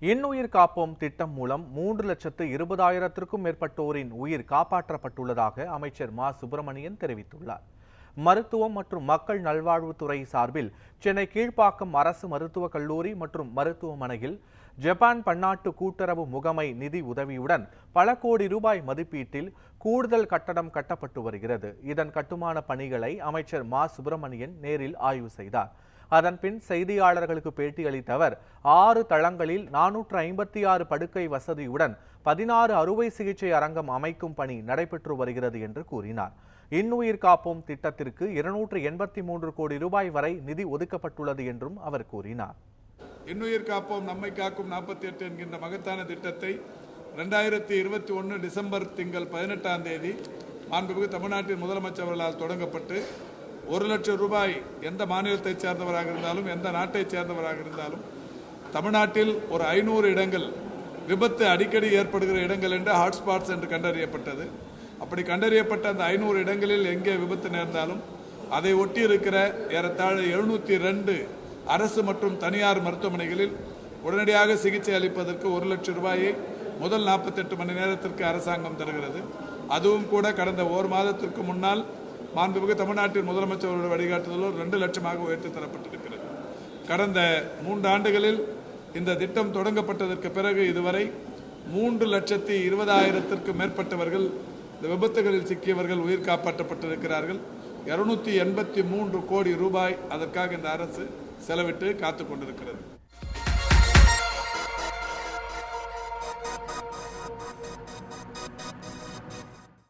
இன்னுயிர் காப்போம் திட்டம் மூலம் மூன்று லட்சத்து இருபதாயிரத்திற்கும் மேற்பட்டோரின் உயிர் காப்பாற்றப்பட்டுள்ளதாக அமைச்சர் மா. சுப்பிரமணியன் தெரிவித்துள்ளார். மருத்துவம் மற்றும் மக்கள் நல்வாழ்வுத்துறை சார்பில் சென்னை கீழ்ப்பாக்கம் அரசு மருத்துவக் கல்லூரி மற்றும் மருத்துவமனையில் ஜப்பான் பன்னாட்டு கூட்டுறவு முகமை நிதி உதவியுடன் பல கோடி ரூபாய் மதிப்பீட்டில் கூடுதல் கட்டடம் கட்டப்பட்டு வருகிறது. இதன் கட்டுமான பணிகளை அமைச்சர் மா. சுப்பிரமணியன் நேரில் ஆய்வு செய்தார். அதன்பின் செய்தியாளர்களுக்கு பேட்டியளித்த அவர் ஆறு தளங்களில் நானூற்று ஐம்பத்தி ஆறு படுக்கை வசதியுடன் பதினாறு அறுவை சிகிச்சை அரங்கம் அமைக்கும் பணி நடைபெற்று வருகிறது என்று கூறினார். இன்னுயிர் காப்போம் திட்டத்திற்கு இருநூற்று எண்பத்தி மூன்று கோடி ரூபாய் வரை நிதி ஒதுக்கப்பட்டுள்ளது என்றும் அவர் கூறினார். இன்னுயிர் காப்போம் நம்மை காக்கும் நாற்பத்தி எட்டு என்கின்ற மகத்தான திட்டத்தை ரெண்டாயிரத்தி இருபத்தி ஒன்று டிசம்பர் திங்கள் பதினெட்டாம் தேதி மாண்புமிகு தமிழ்நாட்டின் முதலமைச்சர் அவர்களால் தொடங்கப்பட்டு ஒரு லட்சம் ரூபாய் எந்த மாநிலத்தை சேர்ந்தவராக இருந்தாலும் எந்த நாட்டை சேர்ந்தவராக இருந்தாலும் தமிழ்நாட்டில் ஒரு ஐநூறு இடங்கள் விபத்து அடிக்கடி ஏற்படுகிற இடங்கள் என்று ஹாட்ஸ்பாட்ஸ் என்று கண்டறியப்பட்டது. அப்படி கண்டறியப்பட்ட அந்த ஐநூறு இடங்களில் எங்கே விபத்து நேர்ந்தாலும் அதை ஒட்டி இருக்கிற ஏறத்தாழ எழுநூற்றி ரெண்டு அரசு மற்றும் தனியார் மருத்துவமனைகளில் உடனடியாக சிகிச்சை அளிப்பதற்கு ஒரு லட்சம் ரூபாயை முதல் நாற்பத்தெட்டு மணி நேரத்திற்கு அரசாங்கம் தருகிறது. அதுவும் கூட கடந்த ஒரு மாதத்திற்கு முன்னால் மாண்புமிகு தமிழ்நாட்டின் முதலமைச்சர் அவருடைய வழிகாட்டுதலோடு ரெண்டு லட்சமாக உயர்த்தி தரப்பட்டிருக்கிறது. கடந்த மூன்று ஆண்டுகளில் இந்த திட்டம் தொடங்கப்பட்டதற்கு பிறகு இதுவரை மூன்று லட்சத்தி இருபதாயிரத்திற்கும் மேற்பட்டவர்கள் இந்த விபத்துகளில் சிக்கியவர்கள் உயிர் காப்பாற்றப்பட்டிருக்கிறார்கள். இருநூத்தி எண்பத்தி மூன்று கோடி ரூபாய் அதற்காக இந்த அரசு செலவிட்டு காத்து கொண்டிருக்கிறது